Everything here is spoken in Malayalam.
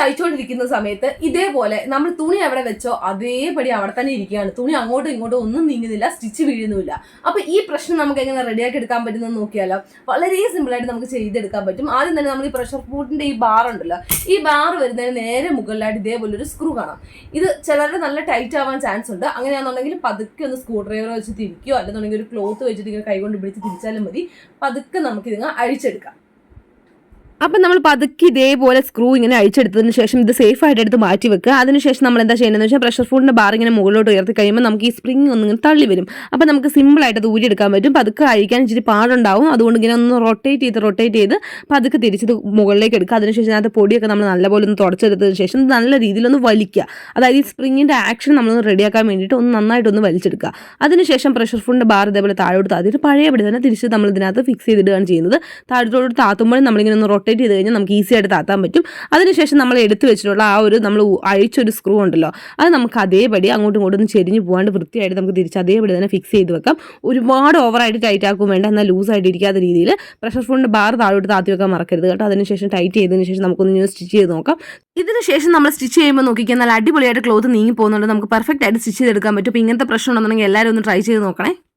തയ്ച്ചുകൊണ്ടിരിക്കുന്ന സമയത്ത് ഇതേപോലെ നമ്മൾ തുണി എവിടെ വെച്ചോ അതേപടി അവിടെ തന്നെ ഇരിക്കുകയാണ്. തുണി അങ്ങോട്ടും ഇങ്ങോട്ടും ഒന്നും നീങ്ങുന്നില്ല സ്റ്റിച്ച് വീഴുന്നുമില്ല. അപ്പൊ ഈ പ്രശ്നം നമുക്ക് എങ്ങനെ റെഡിയാക്കി എടുക്കാൻ പറ്റുമെന്ന് നോക്കിയാലോ വളരെ സിമ്പിൾ ആയിട്ട് നമുക്ക് ചെയ്തെടുക്കാൻ പറ്റും. ആദ്യം തന്നെ നമ്മൾ ഈ പ്രഷർ ഫുഡിന്റെ ഈ ബാർ ഉണ്ടല്ലോ ഈ ബാർ വരുന്നതിന് നേരെ മുകളിലായിട്ട് ഇതേപോലെ ഒരു സ്ക്രൂ കാണാം. ഇത് ചിലരുടെ നല്ല ടൈറ്റ് ആവാൻ ചാൻസ് ഉണ്ട്. അങ്ങനെയാണെന്നുണ്ടെങ്കിൽ പതുക്കെ ഒന്ന് സ്ക്രൂ ഡ്രൈവർ വെച്ച് തിരിക്കുകയോ അല്ലെന്നുണ്ടെങ്കിൽ ഒരു ക്ലോത്ത് വെച്ചിട്ട് ഇങ്ങനെ കൈകൊണ്ട് പിടിച്ച് തിരിച്ചാലും മതി. പതുക്കെ നമുക്ക് ഇതിങ്ങനെ അഴിച്ചെടുക്കാം. അപ്പം നമ്മൾ പതുക്കെ ഇതേപോലെ സ്ക്രൂ ഇങ്ങനെ അഴിച്ചെടുത്തതിന് ശേഷം ഇത് സേഫ് ആയിട്ട് എടുത്ത് മാറ്റി വെക്കുക. അതിനുശേഷം നമ്മൾ എന്താ ചെയ്യുന്നത് വെച്ചാൽ പ്രഷർ ഫുഡിന്റെ ബാർ ഇങ്ങനെ മുകളിലോട്ട് ഉയർത്തി കഴിയുമ്പോൾ നമുക്ക് ഈ സ്പ്രിങ് ഒന്ന് ഇങ്ങനെ തള്ളി വരും. അപ്പം നമുക്ക് സിമ്പിൾ ആയിട്ട് അത് ഊരിയെടുക്കാൻ പറ്റും. പതുക്കെ അഴിക്കാൻ ഇച്ചിരി പാടുണ്ടാവും. അതുകൊണ്ട് ഇങ്ങനെ ഒന്ന് റൊട്ടേറ്റ് ചെയ്ത് റൊട്ടേറ്റ് ചെയ്ത് പതുക്കെ തിരിച്ചത് മുകളിലേക്ക് എടുക്കുക. അതിനുശേഷം അതിനകത്ത് പൊടിയൊക്കെ നമ്മൾ നല്ലപോലെ ഒന്ന് തുടച്ചെടുത്തതിന് ശേഷം നല്ല രീതിയിൽ ഒന്ന് വലിക്കുക. അതായത് ഈ സ്പ്രിങ്ങിന്റെ ആക്ഷൻ നമ്മൾ റെഡിയാക്കാൻ വേണ്ടിയിട്ട് ഒന്ന് നന്നായിട്ടൊന്ന് വലിച്ചെടുക്കുക. അതിനുശേഷം പ്രഷർ ഫുഡിന്റെ ബാർ ഇതേപോലെ താഴോട്ട് താത്തിയിട്ട് പഴയപടി തന്നെ തിരിച്ച് നമ്മൾ ഇതിനകത്ത് ഫിക്സ് ചെയ്തിടുകയാണ് ചെയ്യുന്നത്. താഴത്തോട്ട് താത്തുമ്പോൾ നമ്മളിങ്ങനെ ഒന്ന് റൊട്ടേറ്റ് ചെയ്ത് കഴിഞ്ഞാൽ നമുക്ക് ഈസി ആയിട്ട് താത്താൻ പറ്റും. അതിനുശേഷം നമ്മൾ എടുത്തു വെച്ചിട്ടുള്ള ആ ഒരു നമ്മൾ അഴിച്ചൊരു സ്ക്രൂ ഉണ്ടല്ലോ അത് നമുക്ക് അതേപടി അങ്ങോട്ടും ഇങ്ങോട്ടും ചെരിഞ്ഞ് പോകാണ്ട് വൃത്തിയായിട്ട് നമുക്ക് തിരിച്ച് അതേപടി തന്നെ ഫിക്സ് ചെയ്ത് വെക്കാം. ഒരുപാട് ഓവറായിട്ട് ടൈറ്റ് ആക്കും വേണ്ട എന്നാൽ ലൂസായിട്ട് ഇരിക്കാത്ത രീതിയിൽ പ്രഷർ ഫോണിന്റെ ബാർ താഴോട്ട് താത്തി വെക്കാൻ മറക്കരുത് കേട്ടോ. അതിനുശേഷം ടൈറ്റ് ചെയ്തതിന് ശേഷം നമുക്കൊന്ന് സ്റ്റിച്ച് ചെയ്ത് നോക്കാം. ഇതിനുശേഷം നമ്മൾ സ്റ്റിച്ച് ചെയ്യുമ്പോൾ നോക്കിക്കാൻ നല്ല അടിപൊളിയായിട്ട് ക്ലോത്ത് നീങ്ങി പോകുന്നുണ്ട്. നമുക്ക് പെർഫെക്റ്റ് ആയിട്ട് സ്റ്റിച്ച് ചെയ്തെടുക്കാൻ പറ്റും. അപ്പോൾ ഇങ്ങനത്തെ പ്രശ്നം ഉണ്ടെന്നുണ്ടെങ്കിൽ എല്ലാവരും ഒന്ന് ട്രൈ ചെയ്ത് നോക്കണേ.